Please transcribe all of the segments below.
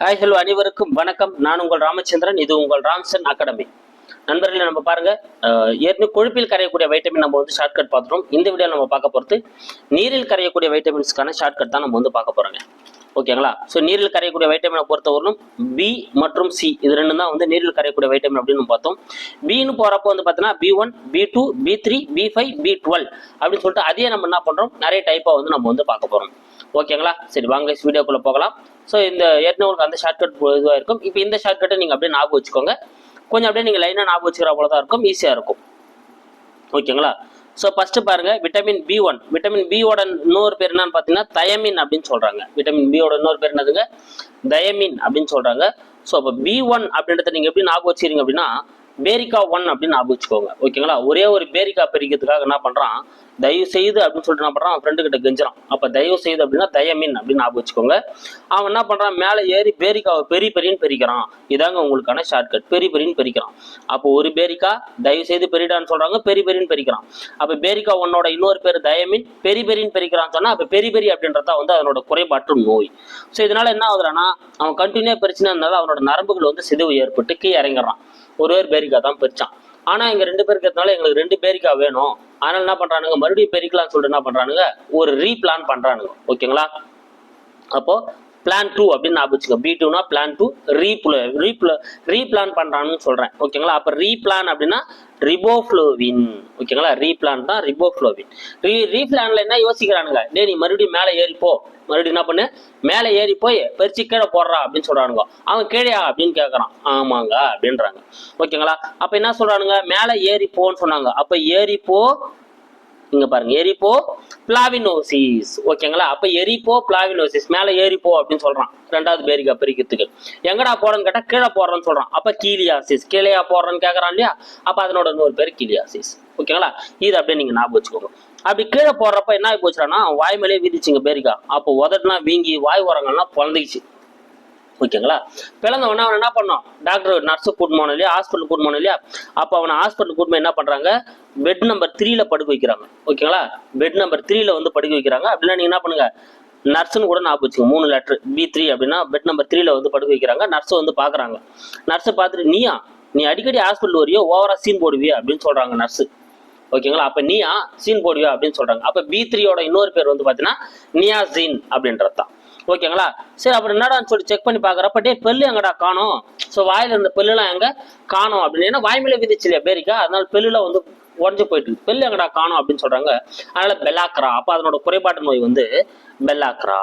Hi hello அனைவருக்கும் வணக்கம். நான் உங்கள் ராமச்சந்திரன் இது உங்கள் ராம்சன் அகாடமி. நண்பர்களே நம்ம பாருங்க ஏற்கனவே கொழுப்பில் கரையக்கூடிய வைட்டமின் நம்ம வந்து ஷார்ட்கட் பார்த்துட்டோம். இந்த வீடியோ நம்ம பார்க்க போகிறது நீரில் கரையக்கூடிய வைட்டமின்ஸ்க்கான ஷார்ட்கட் தான் நம்ம வந்து பார்க்க போகிறோங்க ஓகேங்களா? ஸோ நீரில் கரையக்கூடிய வைட்டமினை பொறுத்தவரையும் பி மற்றும் சி இது ரெண்டும் தான் வந்து நீரில் கரையக்கூடிய வைட்டமின் அப்படின்னு பார்த்தோம். பின்னு போகிறப்போ வந்து பார்த்தீங்கன்னா B one B two B three B five B twelve அப்படின்னு சொல்லிட்டு அதையே நம்ம என்ன பண்ணுறோம் நிறைய டைப்பாக வந்து நம்ம வந்து பார்க்க போகிறோம் ஓகேங்களா சரி வாங்க வீடியோக்குள்ளே போகலாம். ஸோ இந்த ஏற்கனவே உங்களுக்கு அந்த ஷார்ட்கட் இதுவாக இருக்கும். இப்போ இந்த ஷார்ட்கட்டை நீங்கள் அப்படியே ஞாபகம் வச்சுக்கோங்க. கொஞ்சம் அப்படியே நீங்கள் லைனாக ஞாபகம் வச்சுக்கிற போல தான் இருக்கும். ஈஸியாக இருக்கும். ஓகேங்களா ஸோ ஃபஸ்ட்டு பாருங்க. விட்டமின் பி ஒன் விட்டமின் பியோட இன்னொரு பேர் என்னன்னு பார்த்தீங்கன்னா தயமின் அப்படின்னு சொல்கிறாங்க விட்டமின் பியோட இன்னொரு பேர் என்னதுங்க? தயமின் அப்படின்னு சொல்கிறாங்க ஸோ அப்போ பி ஒன் அப்படின்றத நீங்கள் எப்படி ஞாபகம் வச்சுக்கிறீங்க அப்படின்னா பேரிக்கா ஒன் அப்படின்னு ஞாபகம் வச்சுக்கோங்க ஓகேங்களா? ஒரே ஒரு பேரிக்கா பிரிக்கிறதுக்காக என்ன பண்றான்? தயவு செய்து அப்படின்னு சொல்லிட்டு என்ன பண்றான்? அவன் ஃப்ரெண்டு கிட்ட கெஞ்சுறான். அப்ப தயவு செய்து அப்படின்னா தயமின் அப்படின்னு ஞாபகம் வச்சுக்கோங்க அவன் என்ன பண்றான்? மேலே ஏறி பேரிக்காவை பெரிய பெரியன்னு பிரிக்கிறான். இதாங்க உங்களுக்கான ஷார்ட்கட் பெரிய பெரியன்னு பிரிக்கிறான். அப்போ ஒரு பேரிக்கா தயவு செய்து பெரிடான்னு சொல்றாங்க. பெரிய பெரியன்னு பிரிக்கிறான். அப்ப பேரிக்கா ஒன்னோட இன்னொரு பேர் தயமின். பெரிய பெரியன்னு பெரிக்கிறான்னு சொன்னா அப்ப பெரிய பெரிய அப்படின்றத வந்து அதனோட குறைபாட்டு நோய். ஸோ இதனால என்ன ஆகுதுன்னா அவன் கண்டினியூ பிரச்சனை இருந்தாலும் அவனோட நரம்புகள் வந்து சிதைவு ஏற்பட்டு கீழே இறங்குறான். ஒரே ஒரு பேரிக்கா தான் பிரிச்சான் ஆனா இங்க ரெண்டு பேருக்கு இருக்கிறதுனால எங்களுக்கு ரெண்டு பேரிக்கா வேணும். அதனால என்ன பண்றானுங்க? மறுபடியும் பெரிக்கலாம்னு சொல்லிட்டு என்ன பண்றானுங்க? ஒரு ரீபிளான் பண்றானுங்க. ஓகேங்களா? அப்போ பிளான் டூ அப்படின்னு ஞாபகம் பி டூனா பிளான் டூ ரீப்ள ரீப்ள ரீபிளான் பண்ணுறான்னு சொல்கிறேன் ஓகேங்களா அப்போ ரீபிளான் அப்படின்னா ரிபோஃப்ளோவின் ஓகேங்களா ரீபிளான் தான் ரிபோஃப்ளோவின் ரீ ரீப்ளானில் என்ன யோசிக்கிறானுங்க? டே நீ மறுபடியும் மேலே ஏறிப்போ மறுபடியும் என்ன பண்ணு? மேலே ஏறி போய் பெருச்சு கீழே போடுறா அப்படின்னு சொல்கிறானுங்க அவன் கீழே அப்படின்னு கேட்குறான் ஆமாங்க அப்படின்றாங்க. ஓகேங்களா அப்போ என்ன சொல்கிறானுங்க மேலே ஏறி போன்னு சொன்னாங்க. அப்போ ஏறிப்போ இங்க பாருங்க. எரிப்போ பிளாவினோசிஸ். ஓகேங்களா? அப்ப எரிப்போ பிளாவினோசிஸ். மேல ஏறிப்போ அப்படின்னு சொல்றான். ரெண்டாவது பேரிக்கா பிரிக்கிறதுக்கு. எங்கடா போறேன்னு கேட்டா கீழே போடுறேன்னு சொல்றான். அப்ப கீலியாசிஸ். கீழேயா போடுறேன்னு கேக்குறான் இல்லையா? அப்ப அதனோட இன்னொரு பேர் கீலியாசிஸ். ஓகேங்களா? இது அப்படியே நீங்க ஞாபகம் வச்சுக்கோங்க. அப்படி கீழே போடுறப்ப என்ன ஆகி போச்சுன்னா வாய் மேலே வீதிச்சுங்க பேரிக்கா அப்போ உதட்டுனா வீங்கி வாய் உரங்கள்லாம் பிறந்துச்சு ஓகேங்களா? பிறந்தவன அவன் என்ன பண்ணோம் டாக்டர் நர்ஸு கூட்டு போனோம் இல்லையா? ஹாஸ்பிட்டல் கூட்டு போனோம் இல்லையா? அப்போ அவனை ஹாஸ்பிட்டல் கூட்டு என்ன பண்ணுறாங்க பெட் நம்பர் த்ரீல படுக்க வைக்கிறாங்க. ஓகேங்களா? பெட் நம்பர் த்ரீல வந்து படுக்க வைக்கிறாங்க. அப்படின்னா நீங்கள் என்ன பண்ணுங்க? நர்ஸுன்னு கூட நான் வச்சுக்கோங்க. மூணு லெட்ரு பி த்ரீ அப்படின்னா பெட் நம்பர் த்ரீல வந்து படுக்க வைக்கிறாங்க. நர்ஸை வந்து பார்க்குறாங்க நர்ஸை பார்த்துட்டு நீயா? நீ அடிக்கடி ஹாஸ்பிட்டல் வரியோ? ஓவரா சீன் போடுவியா? அப்படின்னு சொல்கிறாங்க நர்ஸு ஓகேங்களா? அப்போ நீயா? சீன் போடுவியா? அப்படின்னு சொல்கிறாங்க அப்போ பி த்ரீயோட இன்னொரு பேர் வந்து பார்த்தீன்னா நியா ஜீன் அப்படின்றது தான் ஓகேங்களா? சரி அப்புறம் என்னடான்னு சொல்லி செக் பண்ணி பாக்குறப்ப டே பெல்லு எங்கடா காணும்? ஸோ வாயில இருந்த பெல்லுலாம் எங்க? காணோம் அப்படின்னு. ஏன்னா வாய் மேலே விதிச்சு இல்லையா பேரிக்கா? அதனால பெல்லுலாம் வந்து உடஞ்சு போயிட்டு இருக்கு. பெல்லு எங்கடா காணும் அப்படின்னு சொல்றாங்க. அதனால பெல்லாக்ரா. அப்ப அதனோட குறைபாட்டு நோய் வந்து பெல்லாக்ரா.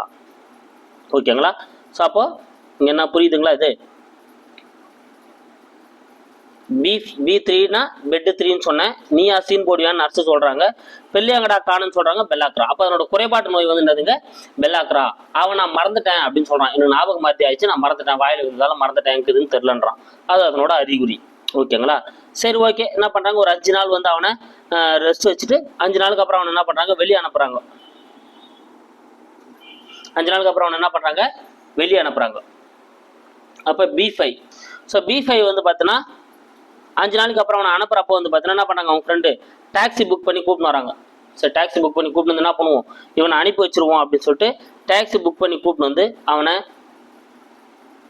ஓகேங்களா? ஸோ அப்போ இங்க என்ன புரியுதுங்களா இது? பி பி த்ரீனா பெட் த்ரீன்னு சொன்னேன். நீ அசீன் போடுவியான்னு நர்ஸ் சொல்கிறாங்க பெல்லியாங்கடா காணுன்னு சொல்கிறாங்க பெல்லாக்ரா. அப்போ அதனோட குறைபாட்டு நோய் வந்து என்னதுங்க? பெல்லாக்ரா. அவன் நான் மறந்துட்டேன் அப்படின்னு சொல்கிறான் எனக்கு ஞாபகம் மாற்றி ஆயிடுச்சு நான் மறந்துட்டேன். வாயில் இருந்தாலும் மறந்துட்டேன் இருக்குதுன்னு தெரிலன்றான் அது அதனோட அறிகுறி. ஓகேங்களா? சரி ஓகே. என்ன பண்ணுறாங்க ஒரு அஞ்சு நாள் வந்து அவனை ரெஸ்ட் வச்சுட்டு அஞ்சு நாளுக்கு அப்புறம் அவனை என்ன பண்ணுறாங்க வெளியே அனுப்புகிறாங்க அஞ்சு நாளுக்கு அப்புறம் அவனை என்ன பண்ணுறாங்க வெளியே அனுப்புகிறாங்க அப்போ B five so B five வந்து பார்த்தீங்கன்னா அஞ்சு நாளைக்கு அப்புறம் அவனை அனுப்புறப்போ வந்து பார்த்தீங்கன்னா என்ன பண்ணாங்க அவங்க ஃப்ரெண்டு டாக்ஸி புக் பண்ணி கூப்பிட்டு வராங்க. சரி டாக்ஸி புக் பண்ணி கூப்பிட்டு வந்து என்ன பண்ணுவோம்? இவனை அனுப்பி வச்சிருவோம் அப்படின்னு சொல்லிட்டு டாக்ஸி புக் பண்ணி கூப்பிட்டு வந்து அவனை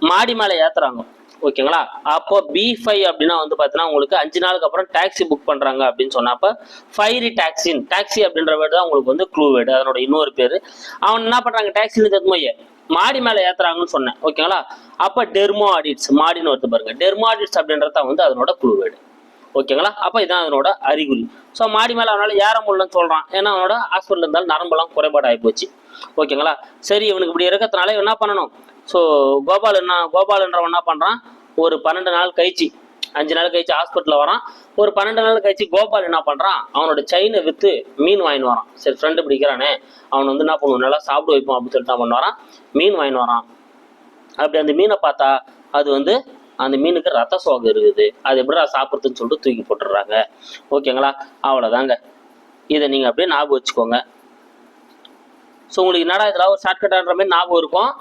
மாடி மேலே ஏத்துறாங்க. ஓகேங்களா? அப்போ பி ஃபைவ் அப்படின்னா வந்து பார்த்தீங்கன்னா உங்களுக்கு அஞ்சு நாளுக்கு அப்புறம் டாக்ஸி புக் பண்ணுறாங்க அப்படின்னு சொன்னப்போ ஃபைரி டாக்ஸின் டாக்ஸி அப்படின்ற வேர்டு தான் உங்களுக்கு வந்து க்ளூ வேர்டு. அதனோட இன்னொரு பேர். அவன் என்ன பண்ணுறாங்க டாக்ஸின்னு தத்துமையே மாடி மேலே ஏத்துறாங்கன்னு சொன்னேன். ஓகேங்களா? அப்போ டெர்மோ ஆடிட்ஸ் மாடின்னு ஒருத்தர் பாருங்க. டெர்மோ ஆடிட்ஸ் அப்படின்றத வந்து அதனோட குழுவேடு. ஓகேங்களா? அப்போ இதான் அதனோட அறிகுறி. ஸோ மாடி மேலே அவனால் ஏற முடியலன்னு சொல்கிறான் ஏன்னா அவனோட ஹாஸ்பிட்டல் இருந்தாலும் நரம்பெல்லாம் குறைபாடு போச்சு. ஓகேங்களா? சரி இவனுக்கு இப்படி இருக்கிறதுனால என்ன பண்ணணும்? ஸோ கோபால் என்ன கோபால்ன்றவன் என்ன பண்ணுறான் ஒரு பன்னெண்டு நாள் கழிச்சு அஞ்சு நாள் கழிச்சு ஹாஸ்பிட்டலில் வரான். ஒரு பன்னெண்டு நாள் கழிச்சு கோபால் என்ன பண்ணுறான் அவனோட செயினை விற்று மீன் வாங்கின்னு வரான். சரி ஃப்ரெண்டு பிடிக்கிறானே. அவன் வந்து என்ன பண்ணுவோம் நல்லா சாப்பிட வைப்போம் அப்படின்னு சொல்லிட்டு என்ன பண்ணுவாரான் மீன் வாங்கிட்டு வரான். அப்படி அந்த மீனை பார்த்தா அது வந்து அந்த மீனுக்கு ரத்த சோகம் இருக்குது. அது எப்படி சாப்பிட்றதுன்னு சொல்லிட்டு தூக்கி போட்டுடுறாங்க. ஓகேங்களா? அவ்வளோதாங்க இதை நீங்கள் அப்படியே ஞாபகம் வச்சுக்கோங்க. ஸோ உங்களுக்கு என்னடா இதெல்லாம் ஒரு ஷார்ட்கட்டான்ற மாதிரி ஞாபகம் இருக்கும்?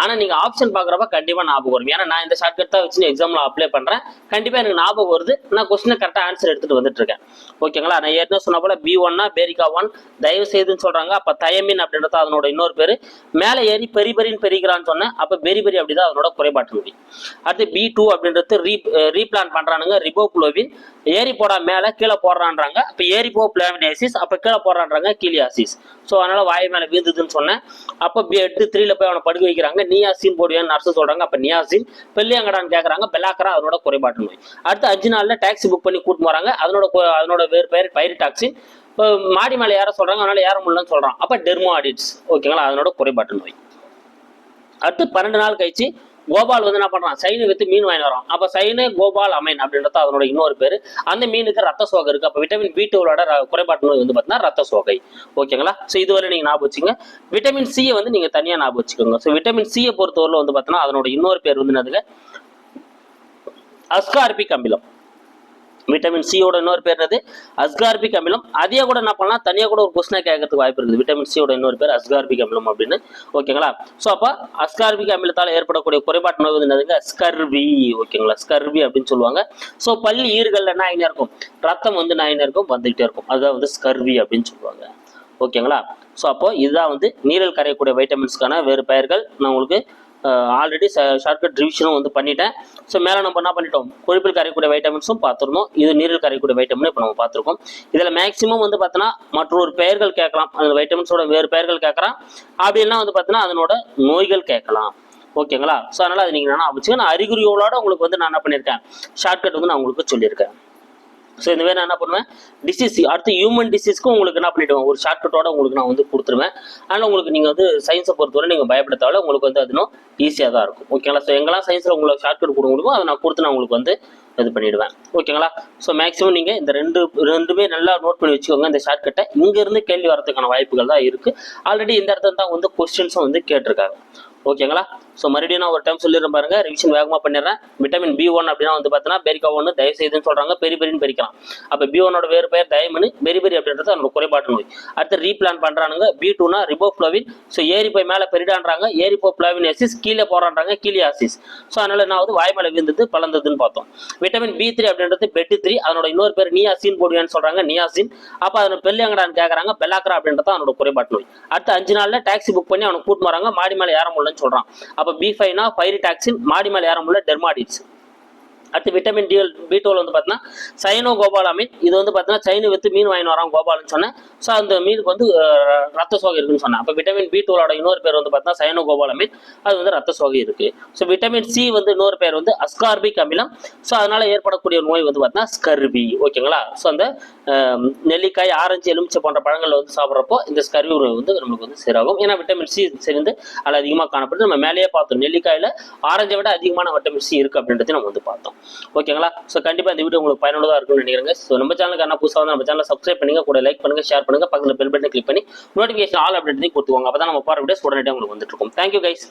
ஆனா நீங்க ஆப்ஷன் பாக்குறப்ப கண்டிப்பா ஞாபகம் வரும். ஏன்னா நான் இந்த ஷார்ட்கட் தான் வச்சு எக்ஸாம்ல அப்ளை பண்றேன். கண்டிப்பா எனக்கு ஞாபகம் வருது. நான் கொஸ்டினை கரெக்டா ஆன்சர் எடுத்துட்டு வந்துட்டு இருக்கேன் ஓகேங்களா நான் ஏற்கனவே சொன்ன போல பி ஒன்னா பேரிகா ஒன் தயவு செய்துன்னு சொல்றாங்க. அப்ப தயமின் அப்படின்றது அதனோட இன்னொரு பேரு. மேல ஏறி பெரி பெரின்னு பெரிகிறான்னு சொன்னேன். அப்ப பெரி பெரி அப்படிதான் அதனோட குறைபாட்டு நொடி. அடுத்து பி டூ அப்படின்றது ரீ ரீபிளான் பண்றானுங்க. ரிபோப்ளோவின் ஏறி போடா மேல கீழே போடுறான்றாங்க. அப்ப ஏறி போ பிளாமினேசிஸ் அப்ப கீழே போடுறான்றாங்க கீலியாசிஸ் ஸோ அதனால வாய் மேல வீழ்ந்ததுன்னு சொன்னேன். அப்போ எட்டு த்ரீல போய் அவனை படுக்க வைக்கிறாங்க. நியாசின் போடுவேன் நர்ஸ் சொல்றாங்க. அப்ப நியாசின் பெல்லியாங்கடான்னு கேக்குறாங்க பெல்லாக்கரா அதனோட குறைபாட்டு நோய் அடுத்து அஞ்சு நாள்ல டாக்ஸி புக் பண்ணி கூட்டு போறாங்க. அதனோட அதனோட வேறு பெயர் பைரிடாக்சின் இப்போ மாடி மேலே ஏற சொல்றாங்க அதனால யாரும் முடியலன்னு சொல்றான். அப்ப டெர்மோ ஆடிட்ஸ் ஓகேங்களா அதனோட குறைபாட்டு நோய் அடுத்து பன்னெண்டு நாள் கழிச்சு கோபால் வந்து என்ன பண்றான்? சைனை வித்து மீன் வாங்கி வரான் அப்ப சைனு கோபால் அமைன் அப்படின்றது அதனோட இன்னொரு பேரு. அந்த மீனுக்கு ரத்த சோகை இருக்கு. அப்ப விட்டமின் பி டூவோட குறைபாட்டு நோய் வந்து பாத்தீங்கன்னா ரத்த சோகை. ஓகேங்களா? சோ இதுவரை நீங்க ஞாபகம் வச்சுங்க. விட்டமின் சியை வந்து நீங்க தனியா ஞாபகம் வச்சுக்கோங்க. சோ விட்டமின் சியை பொறுத்தவரை வந்து பாத்தீங்கன்னா அதனோட இன்னொரு பேர் வந்து என்னதுங்க? அஸ்கார்பிக் அமிலம். விட்டமின் சியோட இன்னொரு பேர் என்னது? அஸ்கார்பிக் அமிலம் அதே கூட என்ன பண்ணலாம்? தனியாக கூட ஒரு கொஸ்டினாக கேட்கறதுக்கு வாய்ப்பு இருக்குது. விட்டமின் சியோட இன்னொரு பேர் அஸ்கார்பிக் அமிலம் அப்படின்னு. ஓகேங்களா ஸோ அப்போ அஸ்கார்பிக் அமிலத்தால் ஏற்படக்கூடிய குறைபாட்டு நோய் வந்து என்னதுங்க? ஸ்கர்வி ஓகேங்களா ஸ்கர்வி அப்படின்னு சொல்லுவாங்க. ஸோ பள்ளி ஈறுகள்ல என்ன ஆகினா இருக்கும்? ரத்தம் வந்து என்ன இருக்கும்? வந்துகிட்டே இருக்கும். அதுதான் வந்து ஸ்கர்வி அப்படின்னு சொல்லுவாங்க. ஓகேங்களா ஸோ அப்போ இதுதான் வந்து நீரில் கரையக்கூடிய வைட்டமின்ஸ்க்கான வேறு பெயர்கள். நான் உங்களுக்கு ஆல்ரெடி ஷார்ட்கட் ரிவிஷனும் வந்து பண்ணிட்டேன். ஸோ மேலே நம்ம என்ன பண்ணிட்டோம்? கொழுப்பில் கரையக்கூடிய வைட்டமின்ஸும் பார்த்துருந்தோம். இது நீரில் கரையக்கூடிய வைட்டமின் இப்போ நம்ம பார்த்துருக்கோம். இதில் மேக்ஸிமம் வந்து பார்த்தோன்னா மற்றொரு பெயர்கள் கேட்கலாம். அந்த வைட்டமின்ஸோட வேறு பெயர்கள் கேட்கலாம். அப்படின்னா வந்து பார்த்தீங்கன்னா அதனோட நோய்கள் கேட்கலாம். ஓகேங்களா? ஸோ அதனால் அது நீங்கள் என்ன வச்சுக்க நான் அறிகுறியோட உங்களுக்கு வந்து நான் என்ன பண்ணியிருக்கேன்? ஷார்ட்கட் வந்து நான் உங்களுக்கு சொல்லியிருக்கேன். ஸோ இந்த மாதிரி நான் என்ன பண்ணுவேன்? டிசீஸ் அடுத்து ஹியூமன் டிசீஸ்க்கு உங்களுக்கு என்ன பண்ணிவிடுவோம் ஒரு ஷார்ட்கட்டோட உங்களுக்கு நான் வந்து கொடுத்துருவேன். அதனால் உங்களுக்கு நீங்கள் வந்து சயின்ஸை பொறுத்தவரை நீங்கள் பயப்பட உங்களுக்கு வந்து அது இன்னும் ஈஸியாக தான் இருக்கும். ஓகேங்களா ஸோ எங்கெல்லாம் சயின்ஸில் உங்களுக்கு ஷார்ட்கட் கொடுக்க முடியுமோ அதை நான் கொடுத்து நான் உங்களுக்கு வந்து இது பண்ணிவிடுவேன் ஓகேங்களா ஸோ மேக்ஸிமம் நீங்கள் இந்த ரெண்டு ரெண்டுமே நல்லா நோட் பண்ணி வச்சுக்கோங்க இந்த ஷார்ட்கட்டை இங்கேருந்து கேள்வி வரதுக்கான வாய்ப்புகள் தான் இருக்குது ஆல்ரெடி இந்த இடத்துல தான் வந்து கொஸ்டின்ஸும் வந்து கேட்டிருக்காங்க. ஓகேங்களா ஸோ மறுபடியும் நான் ஒரு டைம் சொல்லிடுறேன் பாருங்க. ரிவிஷன் வேகமாக பண்ணிடுறேன். விட்டமின் பி ஒன் அப்படின்னா வந்து பார்த்தீங்கன்னா பெரிக்கா ஒன்று தயவு செய்துன்னு சொல்றாங்க. பெரி பெரின்னு பெரிக்கலாம். அப்போ பி ஒன்னோட வேறு பெயர் தயமனு பெரி பெரி அப்படின்றது அதனோட குறைபாட்டு நோய். அடுத்து ரீப்ளான் பண்றானுங்க. பி டூனா ரிபோஃப்ளோவின் ஸோ ஏரி போய் மேலே பெரிடான்றாங்க. ஏரி போ பிளாவினேசிஸ் கீழே போறான்றாங்க. கீலியாசிஸ் ஸோ அதனால என்ன ஆகுது வாய் மேலே விழுந்தது பலந்ததுன்னு பார்த்தோம். விட்டமின் பி த்ரீ அப்படின்றது பெட்டு த்ரீ அதனோட இன்னொரு பேர் நியாசின் போடுவேன்னு சொல்றாங்க. நியாசின் அப்போ அதனோட பெல்லியங்கடான்னு கேட்குறாங்க பெல்லாக்கரா அப்படின்றது அவனோட குறைபாட்டு நோய். அடுத்து அஞ்சு நாள்ல டாக்ஸி புக் பண்ணி அவனை கூட்டு வராங்க. மாடி மேலே ஏற முடியலன்னு சொல்றான். அப்போ பி ஃபைவ்னா பைரிடாக்சின் மாடி மேலே ஏற முடியல டெர்மாடிட்ஸ் அடுத்து விட்டமின் டி பி டுவெல் வந்து பார்த்தீங்கன்னா சைனோ கோபாலாமின் இது வந்து பார்த்தீங்கன்னா சைனு வித்து மீன் வாங்கி வரான் கோபால்னு சொன்னேன். ஸோ அந்த மீனுக்கு வந்து ரத்த சோகை இருக்குன்னு சொன்னேன். அப்போ விட்டமின் பி டுவெலோட இன்னொரு பேர் வந்து பார்த்தீங்கன்னா சைனோ கோபாலாமின் அது வந்து ரத்த சோகை இருக்கு. ஸோ விட்டமின் சி வந்து இன்னொரு பேர் வந்து அஸ்கார்பிக் அமிலம். ஸோ அதனால ஏற்படக்கூடிய நோய் வந்து பார்த்தீங்கன்னா ஸ்கர்வி ஓகேங்களா? ஸோ அந்த நெல்லிக்காய் ஆரஞ்சு எலுமிச்சை போன்ற பழங்கள் வந்து சாப்பிட்றப்போ இந்த ஸ்கர்வி நோய் வந்து நம்மளுக்கு வந்து சரியாகும் ஏன்னா விட்டமின் சி சேர்ந்து அதில் அதிகமாக காணப்படுது. நம்ம மேலேயே பார்த்தோம். நெல்லிக்காயில் ஆரஞ்சை விட அதிகமான விட்டமின் சி இருக்குது அப்படின்றதையும் நம்ம வந்து பார்த்தோம். ஓகேங்களா ஸோ கண்டிப்பாக இந்த வீடியோ உங்களுக்கு பயனுள்ளதாக இருக்கும்னு நினைக்கிறேங்க. ஸோ நம்ம சேனலுக்கு என்ன புதுசாக வந்து நம்ம சேனலை சப்ஸ்கிரைப் பண்ணுங்க கூட லைக் பண்ணுங்க ஷேர் பண்ணுங்க பக்கத்தில் பெல் பட்டனை கிளிக் பண்ணி நோட்டிஃபிகேஷன் ஆல் அப்டேட் கொடுத்துக்கோங்க. அப்போ தான் நம்ம போகிற வீடியோஸ் உடனடியாக உங்களுக்கு வந்துட்டு இருக்கும். Thank you guys